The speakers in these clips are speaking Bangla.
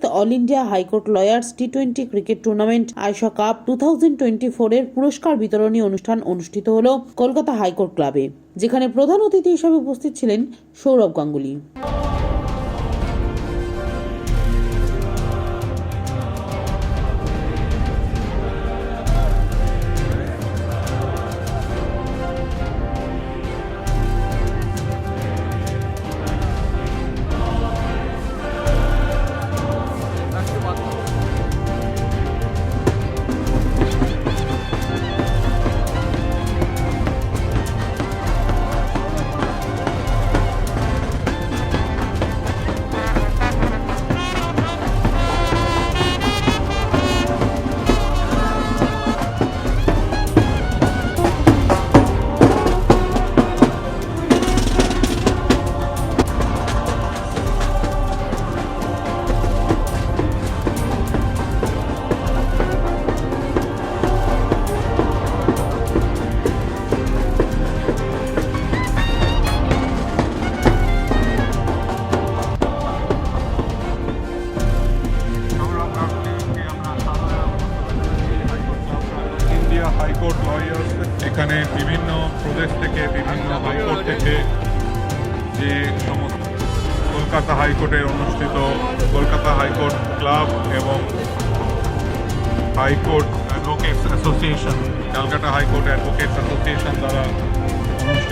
Sixth all India high court lawyers T twenty cricket tournament আয়সা cup two thousand twenty four এর পুরস্কার বিতরণী অনুষ্ঠান অনুষ্ঠিত হল কলকাতা হাইকোর্ট ক্লাবে যেখানে প্রধান অতিথি হিসেবে উপস্থিত ছিলেন সৌরভ গাঙ্গুলি।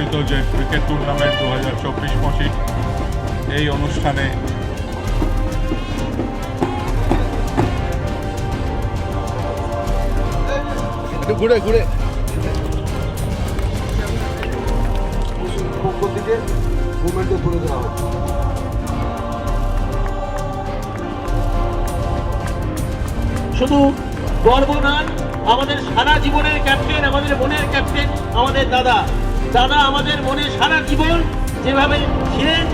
অনুষ্ঠিত যে ক্রিকেট টুর্নামেন্ট দু হাজার চব্বিশ পঁচিশ এই অনুষ্ঠানে ঘুরে ঘুরে। পক্ষ থেকে মুভমেন্টে তুলে দেওয়া হবে শুধু গর্ব নয় আমাদের সারা জীবনের ক্যাপ্টেন আমাদের মনের ক্যাপ্টেন আমাদের দাদা। দাদা আমাদের মনে সারা জীবন যেভাবে ছিলেন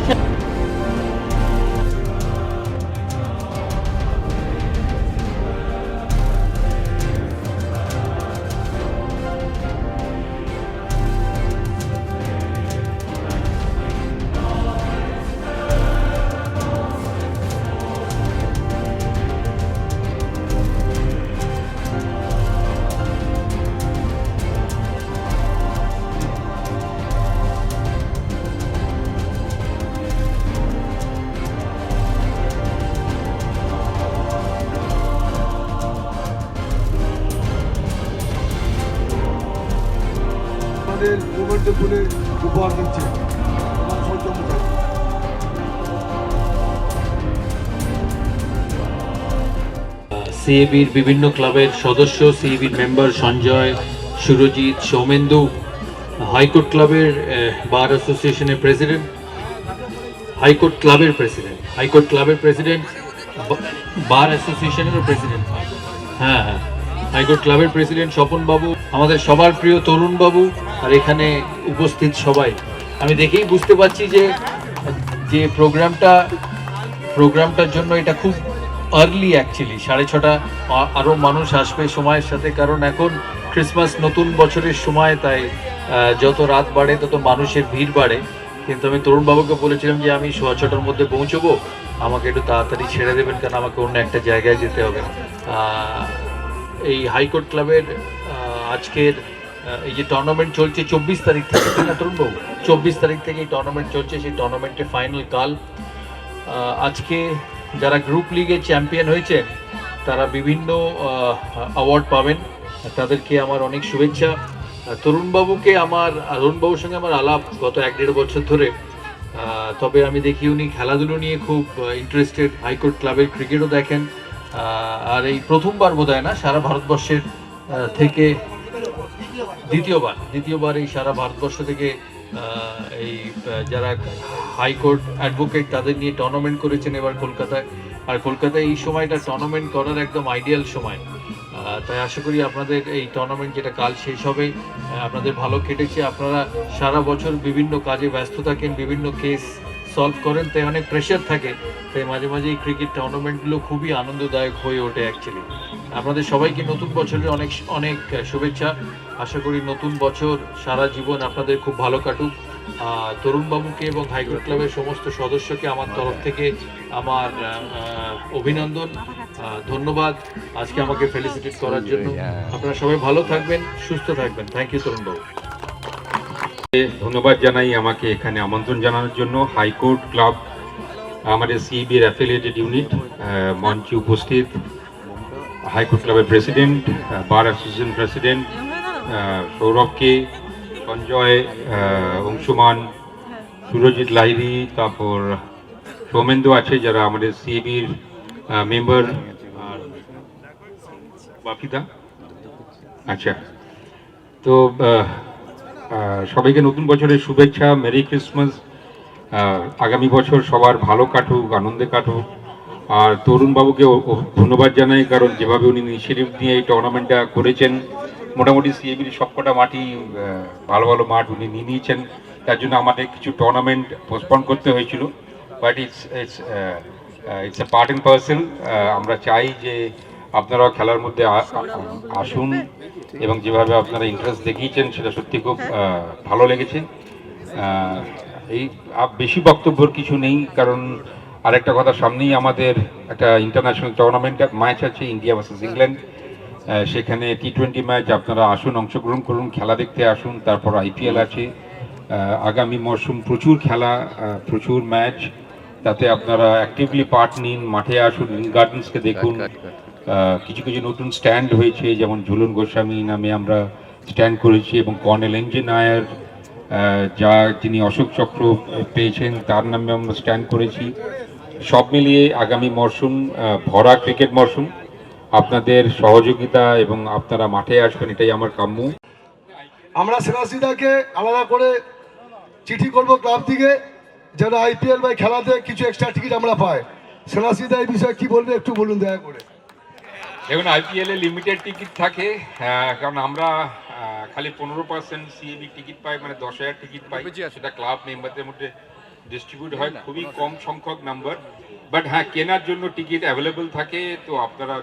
আমাদের উপহার দিচ্ছে। আমার সিএবির বিভিন্ন ক্লাবের সদস্য, সিএবির member Sanjay, Surajit, Soumendu, high court ক্লাবের বার অ্যাসোসিয়েশনের প্রেসিডেন্ট, হাইকোর্ট ক্লাবের প্রেসিডেন্ট, হাইকোর্ট ক্লাবের প্রেসিডেন্ট বার অ্যাসোসিয়েশনেরও প্রেসিডেন্ট। হ্যাঁ হ্যাঁ। হাইকোর্ট ক্লাবের প্রেসিডেন্ট স্বপন বাবু আমাদের সবার প্রিয় তরুণ বাবু আর এখানে উপস্থিত সবাই। আমি দেখেই বুঝতে পারছি যে যে প্রোগ্রামটা প্রোগ্রামটার জন্য এটা খুব আর্লি অ্যাকচুয়ালি সাড়ে ছটা আরও মানুষ আসবে সময়ের সাথে। কারণ এখন ক্রিসমাস নতুন বছরের সময়, তাই যত রাত বাড়ে, তত মানুষের ভিড় বাড়ে। কিন্তু আমি তরুণ বাবুকে বলেছিলাম যে, আমি সোয়া ছটার মধ্যে পৌঁছবো। আমাকে একটু তাড়াতাড়ি ছেড়ে দেবেন, কারণ আমাকে অন্য একটা জায়গায় যেতে হবে। এই হাইকোর্ট ক্লাবের আজকের এই যে টুর্নামেন্ট চলছে চব্বিশ তারিখ থেকে না তরুণবাবু চব্বিশ তারিখ থেকে এই টুর্নামেন্ট চলছে, সেই টুর্নামেন্টের ফাইনাল কাল। আজকে যারা গ্রুপ লিগে চ্যাম্পিয়ন হয়েছে, তারা বিভিন্ন অ্যাওয়ার্ড পাবেন। তাদেরকে আমার অনেক শুভেচ্ছা। তরুণবাবুকে আমার তরুণবাবুর সঙ্গে আমার আলাপ গত এক দেড় বছর ধরে। তবে আমি দেখি উনি খেলাধুলো নিয়ে খুব ইন্টারেস্টেড হাইকোর্ট ক্লাবের ক্রিকেটও দেখেন। আর এই প্রথমবার বোধ না, সারা ভারতবর্ষের থেকে দ্বিতীয়বার দ্বিতীয়বার এই সারা ভারতবর্ষ থেকে এই যারা হাইকোর্ট অ্যাডভোকেট তাদের নিয়ে টুর্নামেন্ট করেছেন এবার কলকাতায়। আর কলকাতায় এই সময়টা টুর্নামেন্ট করার একদম আইডিয়াল সময়। তাই আশা করি আপনাদের এই টুর্নামেন্ট যেটা কাল শেষ হবে আপনাদের ভালো কেটেছে। আপনারা সারা বছর বিভিন্ন কাজে ব্যস্ত থাকেন, বিভিন্ন কেস সলভ করেন তাই অনেক প্রেশার থাকে। তাই মাঝে মাঝে এই ক্রিকেট টুর্নামেন্টগুলো খুবই আনন্দদায়ক হয়ে ওঠে অ্যাকচুয়ালি আপনাদের সবাইকে নতুন বছরের অনেক অনেক শুভেচ্ছা। আশা করি নতুন বছর সারা জীবন আপনাদের খুব ভালো কাটুক। তরুণবাবুকে এবং হাইকোর্ট ক্লাবের সমস্ত সদস্যকে আমার তরফ থেকে আমার অভিনন্দন। ধন্যবাদ। আজকে আমাকে ফেলিসিটেট করার জন্য। আপনারা সবাই ভালো থাকবেন সুস্থ থাকবেন। থ্যাংক ইউ তরুণবাবু। ধন্যবাদ জানাই আমাকে এখানে আমন্ত্রণ জানানোর জন্য। হাইকোর্ট ক্লাব, আমাদের সিবির অ্যাফিলিয়েটেড ইউনিট মঞ্চে উপস্থিত। হাইকোর্ট ক্লাবের প্রেসিডেন্ট বার অ্যাসোসিয়েশন প্রেসিডেন্ট সৌরভকে, সঞ্জয় অংশুমান, সুরজিৎ লাহিরি তারপর সৌমেন্দু আছে যারা আমাদের সিবির মেম্বার আচ্ছা। তো সবাইকে নতুন বছরের শুভেচ্ছা মেরি ক্রিসমাস আগামী বছর সবার ভালো কাটুক, আনন্দে কাটুক। আর তরুণবাবুকে ধন্যবাদ জানাই, কারণ যেভাবে উনি ইনিশিয়েটিভ নিয়ে এই টুর্নামেন্টটা করেছেন, মোটামুটি সিএবির সবকটা মাঠই ভালো ভালো মাঠ উনি নিয়ে নিয়েছেন। তার জন্য আমাদের কিছু টুর্নামেন্ট পোস্টপন করতে হয়েছিল। But it's it's it's a part and parcel আমরা চাই যে আপনারাও খেলার মধ্যে আসুন এবং যেভাবে আপনারা ইন্টারেস্ট দেখিয়েছেন সেটা সত্যি খুব ভালো লেগেছে। এই বেশি বক্তব্যর কিছু নেই কারণ আরেকটা কথা সামনেই আমাদের একটা ইন্টারন্যাশনাল টুর্নামেন্ট ম্যাচ আছে ইন্ডিয়া ভার্সেস ইংল্যান্ড সেখানে টি টোয়েন্টি ম্যাচ আপনারা আসুন অংশগ্রহণ করুন খেলা দেখতে আসুন তারপর আইপিএল আছে। আগামী মরশুম প্রচুর খেলা প্রচুর ম্যাচ তাতে আপনারা অ্যাক্টিভলি পার্ট নিন মাঠে আসুন গার্ডেন্সকে দেখুন। কিছু কিছু নতুন স্ট্যান্ড হয়েছে, যেমন ঝুলন গোস্বামী নামে আমরা স্ট্যান্ড করেছি এবং কর্নেল এনজি নায়ার যা যিনি অশোক চক্র পেয়েছেন, তার নামে আমরা স্ট্যান্ড করেছি। সব মিলিয়ে আগামী মরশুম ভরা ক্রিকেট মরশুম আপনাদের সহযোগিতা এবং আপনারা মাঠে আসবেন, এটাই আমার কাম্য। আমরা সেনাসিদাকে আলাদা করে চিঠি করব ক্লাব থেকে, যেন আইপিএল বা খেলাতে কিছু এক্সট্রা টিকিট আমরা পাই। সেনাসিদা এই বিষয়ে কি বলবে একটু বলুন দয়া করে। দেখুন আইপিএল এ লিমিটেড টিকিট থাকে কারণ আমরা খালি পনেরো পার্সেন্ট সিএবি টিকিট পাই মানে দশ হাজার টিকিট পাই। সেটা ক্লাব মেম্বারদের মধ্যে ডিস্ট্রিবিউট হয় খুবই কম সংখ্যক নাম্বার বাট হ্যাঁ কেনার জন্য টিকিট অ্যাভেলেবল থাকে তো আপনারা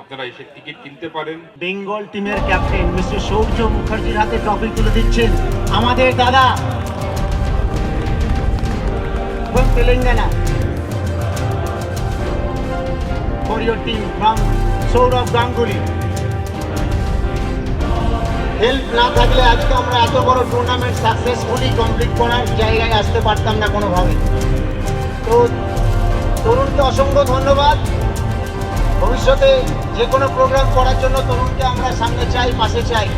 আপনারা এসে টিকিট কিনতে পারেন। বেঙ্গল টিমের ক্যাপ্টেন মিস্টার সৌর্য মুখার্জির হাতে ট্রফি তুলে দিচ্ছেন আমাদের দাদা। Telangana. For your team from Sourav Ganguly help না থাকলে আজকে আমরা এত বড় টুর্নামেন্ট সাকসেসফুলি কমপ্লিট করার জায়গায় আসতে পারতাম না কোনোভাবে। তো তরুণকে অসংখ্য ধন্যবাদ। ভবিষ্যতে যে কোনো প্রোগ্রাম করার জন্য তরুণকে আমরা সামনে চাই, পাশে চাই।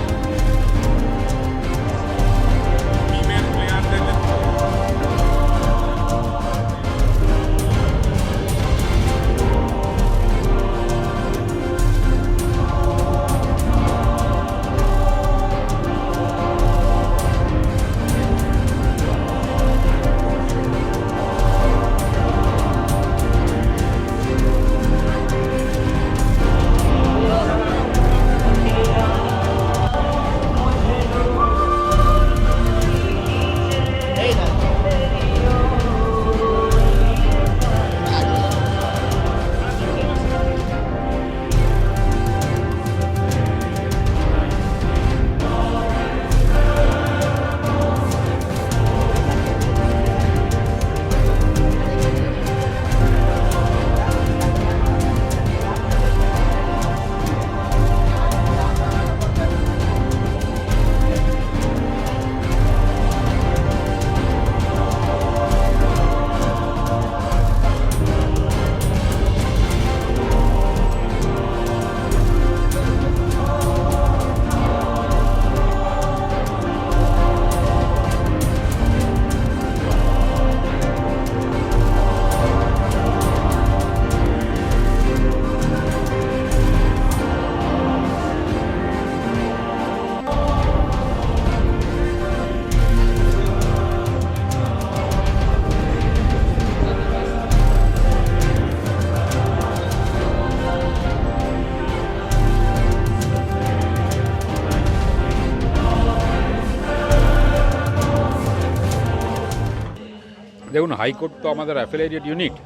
দেখুন হাইকোর্ট তো আমাদের অ্যাফিলিয়েটেড ইউনিট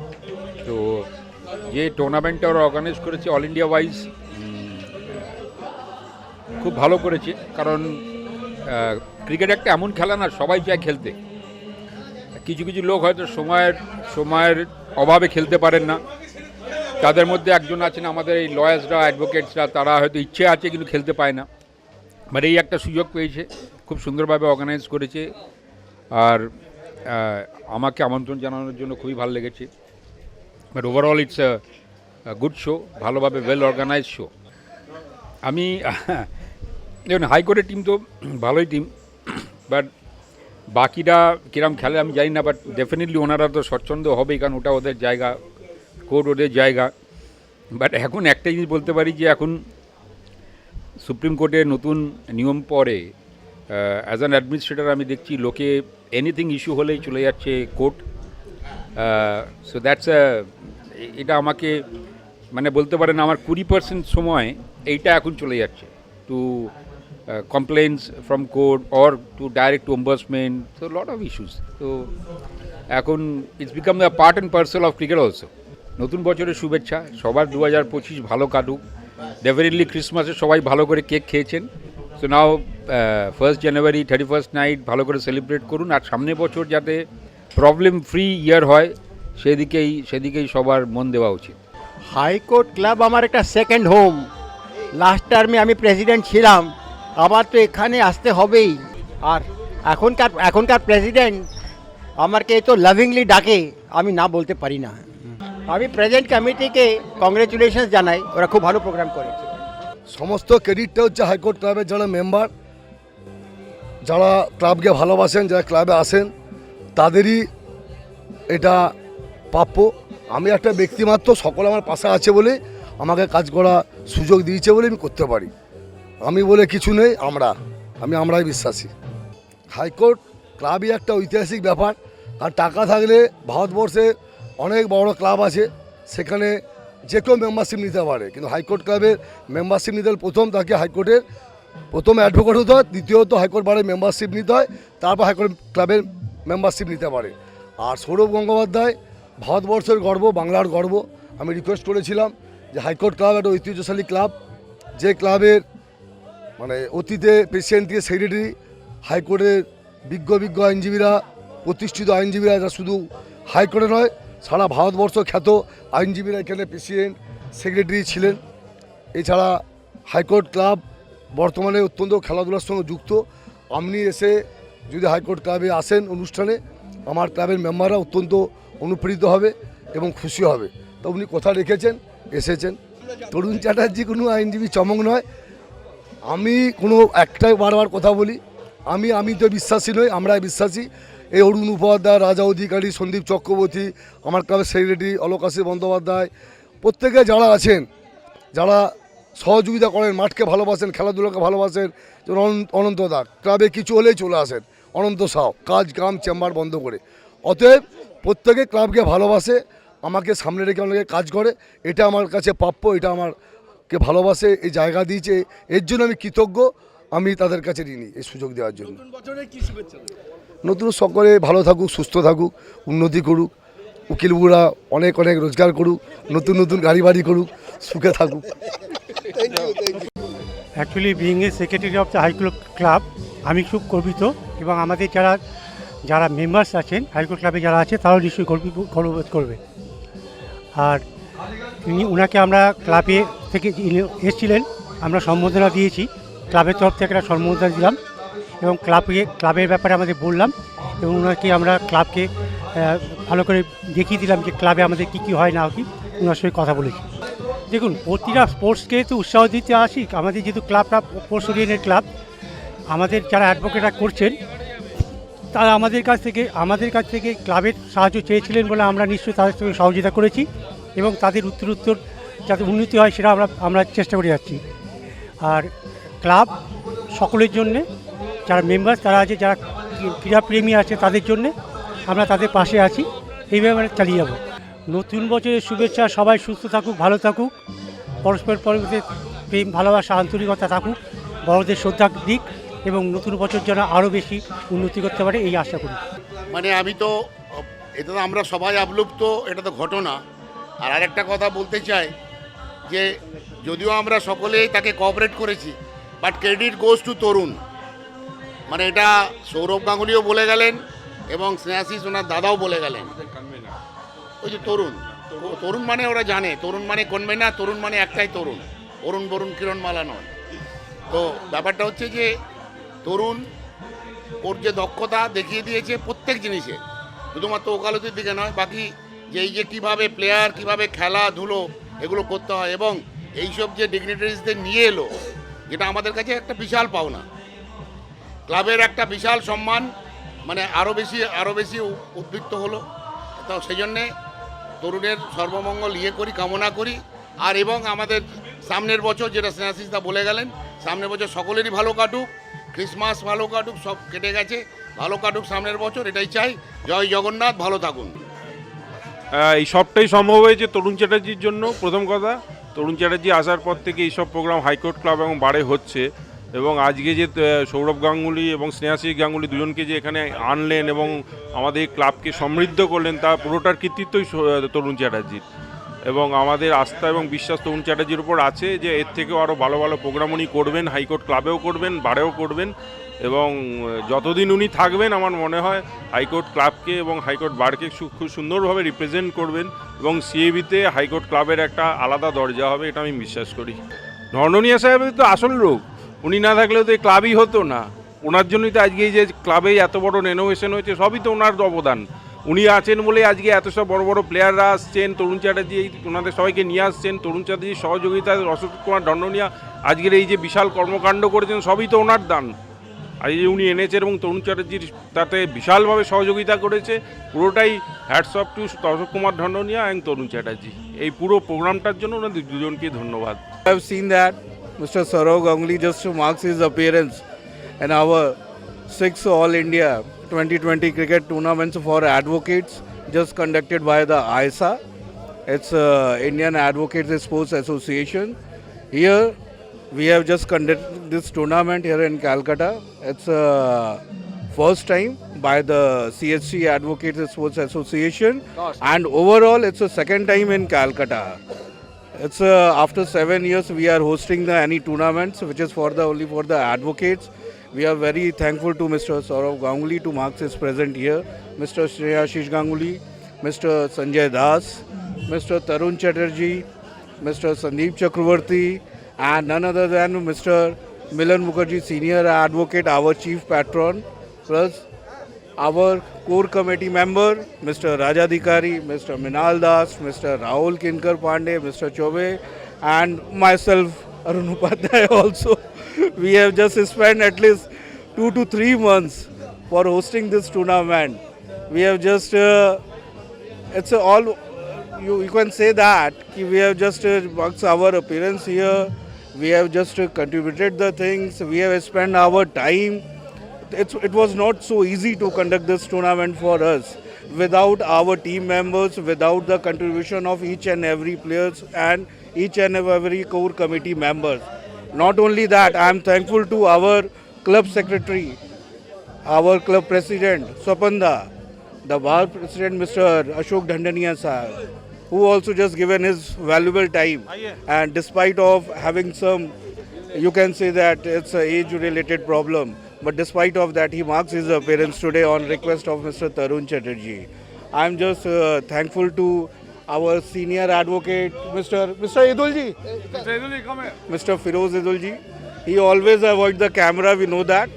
তো যে টুর্নামেন্টটা ওরা অর্গানাইজ করেছে অল ইন্ডিয়া ওয়াইজ খুব ভালো করেছে। কারণ ক্রিকেট একটা এমন খেলা না, সবাই চায় খেলতে। কিছু কিছু লোক হয়তো সময়ের সময়ের অভাবে খেলতে পারেন না। তাদের মধ্যে একজন আছেন আমাদের এই লয়ার্সরা অ্যাডভোকেটসরা তারা হয়তো ইচ্ছে আছে কিন্তু খেলতে পায় না। মানে এই একটা সুযোগ পেয়েছে, খুব সুন্দরভাবে অর্গানাইজ করেছে। আর আমাকে আমন্ত্রণ জানানোর জন্য খুবই ভালো লেগেছে। But overall it's good show ভালোভাবে ওয়েল অর্গানাইজ শো আমি, দেখুন হাইকোর্টের টিম তো ভালোই টিম বাট বাকিরা কিরম খেলে আমি জানি না বাট ডেফিনেটলি ওনারা তো স্বচ্ছন্দ হবেই, কারণ ওটা ওদের জায়গা কোর্ট ওদের জায়গা। বাট এখন একটা জিনিস বলতে পারি যে এখন সুপ্রিম কোর্টের নতুন নিয়ম পরে অ্যাজ অ্যান অ্যাডমিনিস্ট্রেটর আমি দেখছি লোকে এনিথিং ইস্যু হলেই চলে যাচ্ছে কোর্ট সো দ্যাটস এটা আমাকে মানে বলতে পারেন আমার কুড়ি পার্সেন্ট সময় এইটা এখন চলে যাচ্ছে to complaints from court or to direct to ombudsman তো লট অফ ইস্যুস তো এখন it's become the part and parcel of cricket also নতুন বছরের শুভেচ্ছা, সবার দু হাজার পঁচিশ ভালো কাটুক। ডেফিনেটলি ক্রিসমাসে সবাই ভালো করে কেক খেয়েছেন। So now first January thirty first night ভালো করে সেলিব্রেট করুন। আর সামনের বছর যাতে প্রবলেম ফ্রি ইয়ার হয়, সেদিকেই সেদিকেই সবার মন দেওয়া উচিত। হাইকোর্ট ক্লাব আমার একটা সেকেন্ড হোম লাস্ট টার্মে আমি প্রেসিডেন্ট ছিলাম। আবার তো এখানে আসতে হবেই। আর এখনকার এখনকার প্রেসিডেন্ট আমাকে তো লাভিংলি ডাকে। আমি না বলতে পারি না। আমি প্রেজেন্ট কমিটিকে কংগ্রেচুলেশন জানাই। ওরা খুব ভালো প্রোগ্রাম করেছে। সমস্ত ক্রেডিটটা হচ্ছে হাইকোর্ট ক্লাবের যারা মেম্বার যারা ক্লাবকে ভালোবাসেন, যারা ক্লাবে আসেন, তাদেরই এটা প্রাপ্য। আমি একটা ব্যক্তিমাত্র সকলে আমার পাশে আছে বলে আমাকে কাজ করা সুযোগ দিয়েছে বলে আমি করতে পারি। আমি বলে কিছু নেই, আমরা। আমি, আমরাই বিশ্বাসী। হাইকোর্ট ক্লাবই একটা ঐতিহাসিক ব্যাপার। আর টাকা থাকলে ভারতবর্ষে অনেক বড় ক্লাব আছে। সেখানে যে কেউ মেম্বারশিপ নিতে পারে। কিন্তু হাইকোর্ট ক্লাবের মেম্বারশিপ নিতে হলে প্রথম তাকে হাইকোর্টের প্রথম অ্যাডভোকেট হতে হয়, দ্বিতীয়ত হাইকোর্ট বারের মেম্বারশিপ নিতে হয়, তারপর হাইকোর্ট ক্লাবের মেম্বারশিপ নিতে পারে। আর সৌরভ গঙ্গোপাধ্যায়, ভারতবর্ষের গর্ব, বাংলার গর্ব, আমি রিকোয়েস্ট করেছিলাম যে হাইকোর্ট ক্লাব একটা ঐতিহ্যশালী ক্লাব, যে ক্লাবের মানে অতীতে প্রেসিডেন্ট থেকে সেক্রেটারি হাইকোর্টের বিজ্ঞ বিজ্ঞ আইনজীবীরা, প্রতিষ্ঠিত আইনজীবীরা যা শুধু হাইকোর্টে নয় সারা ভারতবর্ষ খ্যাত আইনজীবীরা এখানে প্রেসিডেন্ট সেক্রেটারি ছিলেন। এছাড়া হাইকোর্ট ক্লাব বর্তমানে অত্যন্ত খেলাধুলার সঙ্গে যুক্ত। আপনি এসে যদি হাইকোর্ট ক্লাবে আসেন অনুষ্ঠানে, আমার ক্লাবের মেম্বাররা অত্যন্ত অনুপ্রেরিত হবে এবং খুশি হবে। তো উনি কথা রেখেছেন, এসেছেন। তরুণ চ্যাটার্জি কোনো আইনজীবী চমক নয়। আমি কোনো একটাই বারবার কথা বলি, আমি আমি তো বিশ্বাসী নই আমরা বিশ্বাসী। এই অরুণ উপাধ্যায়, রাজা অধিকারী, সন্দীপ চক্রবর্তী, আমার ক্লাবের সেক্রেটারি অলোকাশী বন্দ্যোপাধ্যায়, প্রত্যেকে যারা আছেন, যারা সহযোগিতা করেন, মাঠকে ভালোবাসেন, খেলাধুলাকে ভালোবাসেন, যেমন অনন্ত- দা, ক্লাবে কিছু হলেই চলে আসেন, অনন্ত সাও কাজ কাম চেম্বার বন্ধ করে। অতএব প্রত্যেকে ক্লাবকে ভালোবাসে, আমাকে সামনে রেখে অনেকে কাজ করে, এটা আমার কাছে প্রাপ্য, এটা আমারকে ভালোবাসে, এই জায়গা দিয়েছে, এর জন্য আমি কৃতজ্ঞ, আমি তাদের কাছে ঋণী, এই সুযোগ দেওয়ার জন্য। নতুন সকলে ভালো থাকুক সুস্থ থাকুক উন্নতি করুক। উকিলবুড়া অনেক অনেক রোজগার করুক নতুন নতুন গাড়ি বাড়ি করুক সুখে থাকুক। Actually being a secretary of the high court club আমি খুব গর্বিত এবং আমাদের যারা যারা মেম্বার্স আছেন হাইকোর্ট ক্লাবে যারা আছে তারাও নিশ্চয়ই গর্বিত গর্ববোধ করবে। আর তিনি ওনাকে আমরা ক্লাবে থেকে এসেছিলেন আমরা সম্বোধনা দিয়েছি। ক্লাবের তরফ থেকে একটা সম্বোধনা দিলাম। এবং ক্লাবকে, ক্লাবের ব্যাপারে আমাদের বললাম এবং ওনাকে আমরা ক্লাবকে ভালো করে দেখিয়ে দিলাম যে ক্লাবে আমাদের কী কী হয় না কি ওনার সঙ্গে কথা বলেছি। দেখুন, প্রতিটা স্পোর্টসকে তো উৎসাহ দিতে আসি। আমাদের যেহেতু ক্লাবটা স্পোর্টস ওরিয়েন্টেড ক্লাব, আমাদের যারা অ্যাডভোকেটরা করছেন, তারা আমাদের কাছ থেকে, আমাদের কাছ থেকে ক্লাবের সাহায্য চেয়েছিলেন বলে আমরা নিশ্চয়ই তাদের সঙ্গে সহযোগিতা করেছি এবং তাদের উত্তর উত্তর যাতে উন্নতি হয় সেটা আমরা আমরা চেষ্টা করে যাচ্ছি। আর ক্লাব সকলের জন্যে যারা মেম্বার তারা আছে, যারা ক্রীড়াপ্রেমী আছে তাদের জন্যে আমরা তাদের পাশে আছি। এইভাবে আমরা চালিয়ে যাব। নতুন বছরের শুভেচ্ছা, সবাই সুস্থ থাকুক, ভালো থাকুক। পরস্পর পরবর্তী প্রেম, ভালোবাসা, আন্তরিকতা থাকুক। বড়দের শ্রদ্ধা দিক এবং নতুন বছর যেন আরও বেশি উন্নতি করতে পারে এই আশা করি। মানে আমি তো, এটা তো আমরা সবাই আপ্লুপ্ত এটা তো ঘটনা। আর আরেকটা কথা বলতে চাই যে, যদিও আমরা সকলেই তাকে কোঅপারেট করেছি but credit goes to Tarun. মানে এটা সৌরভ গাঙ্গুলিও বলে গেলেন এবং স্নেহাশিস ওনার দাদাও বলে গেলেন। ওই যে তরুণ। তরুণ মানে ওরা জানে। তরুণ মানে কনবে না তরুণ মানে একটাই তরুণ। অরুণ বরুণ কিরণ মালা নয়। তো ব্যাপারটা হচ্ছে যে তরুণ ওর যে দক্ষতা দেখিয়ে দিয়েছে প্রত্যেক জিনিসে। শুধুমাত্র ওকালতির দিকে নয়, বাকি যে এই যে কীভাবে প্লেয়ার কীভাবে খেলাধুলো এগুলো করতে হয় এবং এইসব যে ডিগনিটারিজদের নিয়ে এলো, যেটা আমাদের কাছে একটা বিশাল পাওনা। ক্লাবের একটা বিশাল সম্মান মানে আরও বেশি আরও বেশি উদ্বৃত্ত হলো। তো সেই জন্যে তরুণের সর্বমঙ্গল ইয়ে করি, কামনা করি। আর এবং আমাদের সামনের বছর যেটা স্নেহাশিসদা বলে গেলেন, সামনের বছর সকলেরই ভালো কাটুক, ক্রিসমাস ভালো কাটুক, সব কেটে গেছে, ভালো কাটুক সামনের বছর, এটাই চাই। জয় জগন্নাথ, ভালো থাকুন। এই সবটাই সম্ভব হয়েছে তরুণ চ্যাটার্জির জন্য, প্রথম কথা। তরুণ চ্যাটার্জি আসার পর থেকে এইসব প্রোগ্রাম হাইকোর্ট ক্লাব এবং বারে হচ্ছে। এবং আজকে যে সৌরভ গাঙ্গুলি এবং স্নেহাশিস গাঙ্গুলি দুজনকে যে এখানে আনলেন এবং আমাদের ক্লাবকে সমৃদ্ধ করলেন, তা পুরোটার কৃতিত্বই তরুণ চ্যাটার্জির। এবং আমাদের আস্থা এবং বিশ্বাস তরুণ চ্যাটার্জির উপর আছে যে, এর থেকেও আরও ভালো ভালো প্রোগ্রাম উনি করবেন, হাইকোর্ট ক্লাবেও করবেন, বারেও করবেন এবং যতদিন উনি থাকবেন আমার মনে হয় হাইকোর্ট ক্লাবকে এবং হাইকোর্ট বারকে খুব সুন্দরভাবে রিপ্রেজেন্ট করবেন এবং সিএবিতে হাইকোর্ট ক্লাবের একটা আলাদা দরজা হবে, এটা আমি বিশ্বাস করি। ধর্ণনিয়া সাহেবের তো আসল লোক উনি না থাকলেও তো এই ক্লাবই হতো না। ওনার জন্যই তো আজকে এই যে ক্লাবে এত বড় রেনোভেশন হয়েছে, সবই তো ওনার অবদান। উনি আছেন বলে আজকে এত সব বড় বড় প্লেয়াররা আসছেন, তরুণ চ্যাটার্জি ওনাদের সবাইকে নিয়ে আসছেন, তরুণ চ্যাটার্জির সহযোগিতা অশোক কুমার, দণ্ডনিয়া, আজকের এই যে বিশাল কর্মকাণ্ড করেছেন, সবই তো ওনার দান। এই যে উনি এনেছেন এবং তরুণ চ্যাটার্জির তাতে বিশালভাবে সহযোগিতা করেছে, পুরোটাই hats off to Ashok Kumar, Dandaniya এবং তরুণ চ্যাটার্জি। এই পুরো প্রোগ্রামটার জন্য ওনাদের দুজনকে ধন্যবাদ। Have seen that Mr. Saurav Ganguly just marks his appearance in our sixth All India 2020 cricket tournaments for advocates just conducted by the ISA. It's uh, Indian Advocates Sports Association. Here we have just conducted this tournament here in Calcutta. It's uh, first time by the CSC Advocates Sports Association and overall it's a second time in Calcutta. It's uh, after seven years we are hosting the any tournaments, which is for the only for the advocates. We are very thankful to Mr. Saurav Ganguly to mark his present here, Mr. Shreyashish Ganguly, Mr. Sanjay Das, Mr. Tarun Chatterjee, Mr. Sandeep Chakravarti, and none other than Mr. Milan Mukherjee, senior advocate, our chief patron, plus our core committee member, Mr. Rajadhikari, Mr. Minal Das, Mr. Rahul Kinkar Pandey, Mr. Chobe, and myself, Arun Upadhyay also. We have just spent at least two to three months for hosting this tournament. We have just, uh, it's all, you, you can say that we have just uh, our appearance here. We have just uh, contributed the things. We have spent our time it was not so easy to conduct this tournament for us without our team members, without the contribution of each and every players and each and every core committee members. Not only that, I am thankful to our club secretary, our club president, Swapanda, the bar president, Mr. Ashok Dandania sir, who also just given his valuable time. And despite of having some, you can say that it's a age-related problem, but despite of that, he marks his appearance today on request of Mr. Tarun Chatterjee. I'm just uh, thankful to our senior advocate, Mr. Mr. Idulji. Mr. Firoz Idulji. He always avoid the camera. We know that.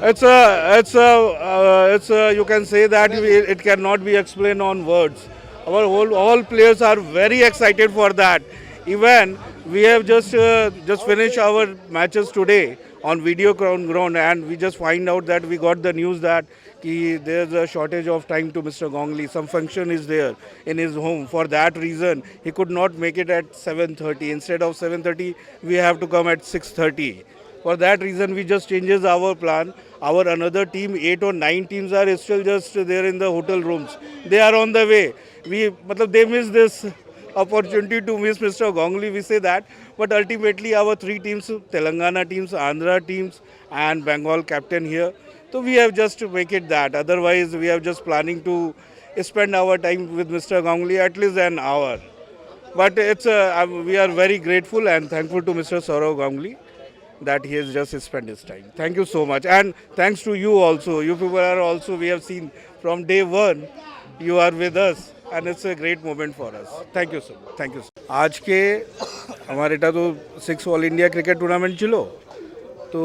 It's a, it's a, uh, it's a, you can say that we, it cannot be explained on words. Our whole, all players are very excited for that. Even we have just, uh, just finished our matches today on video ground, and we just find out that we got the news that there's a shortage of time to Mr. Gongli. Some function is there in his home. For that reason, he could not make it at 7:30. Instead of 7:30, we have to come at 6:30. For that reason, we just changes our plan. Our another team, eight or nine teams are still just there in the hotel rooms. They are on the way. We, matlab, they miss this opportunity to miss Mr. Gongli. We say that, but ultimately our three teams, Telangana teams, Andhra teams, and Bengal captain here. So we have just to make it that. Otherwise, we are just planning to spend our time with Mr. Gongli at least an hour. But it's uh, we are very grateful and thankful to Mr. Saurav Gangli that he has just spent his time. Thank you so much. And thanks to you also. You people are also, we have seen from day one, you are with us. And it's a great moment for us. Thank you so much. Thank you. आज के हमारे এটা তো six all India cricket tournament ছিল তো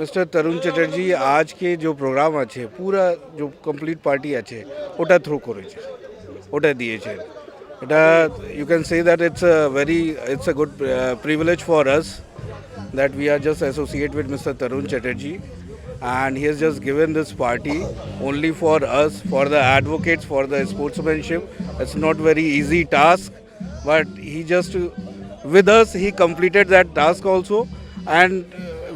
মিস্টার তরুণ চ্যাটার্জি আজকে যে প্রোগ্রাম আছে পুরা যে কমপ্লিট পার্টি আছে ওটা থ্রু করেছে ওটা দিয়েছেন এটা you can say that it's a very it's a good privilege for us that we are just associate with Mr. Tarun Chatterjee and he has just given this party only for us, for the advocates, for the sportsmanship. It's not very easy task, but he just with us he completed that task also and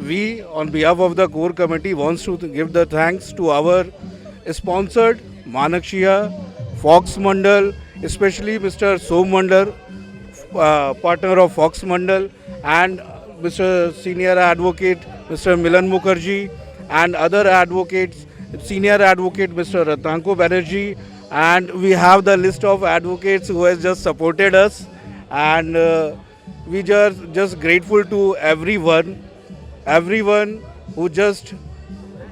we on behalf of the core committee wants to give the thanks to our sponsored Manakshia, Fox Mandal, especially Mr. Som Mandal, uh, partner of Fox Mandal, and Mr. Senior Advocate Mr. Milan Mukherjee, and other advocates, Senior Advocate Mr. Ratanko Banerjee, and we have the list of advocates who has just supported us, and uh, we just just grateful to everyone, everyone who just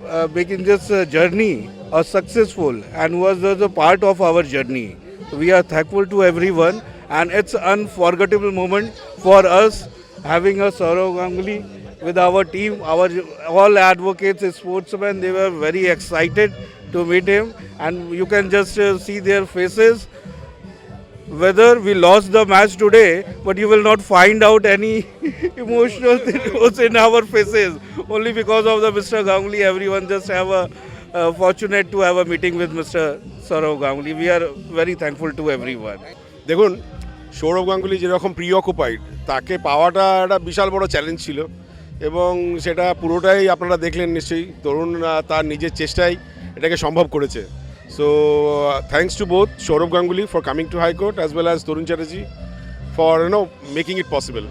uh, making this uh, journey a successful and was uh, the part of our journey. We are thankful to everyone, and it's unforgettable moment for us having a Saurav Ganguly with our team, our all advocates, sportsmen. They were very excited to meet him, and you can just uh, see their faces. Whether we lost the match today, but you will not find out any emotional things in our faces. Only because of the Mr. Ganguly, everyone just have a uh, fortunate to have a meeting with Mr. Saurav Ganguly. We are very thankful to everyone. দেখুন সৌরভ গাঙ্গুলি যেরকম প্রি অকুপাইড তাকে পাওয়াটা একটা বিশাল বড় চ্যালেঞ্জ ছিল এবং সেটা পুরোটাই আপনারা দেখলেন নিশ্চয়ই। তরুণ তার নিজের চেষ্টায় এটাকে সম্ভব করেছে। So thanks to both Sourav Ganguly for coming to high court as well as Tarun Chatterjee for you know making it possible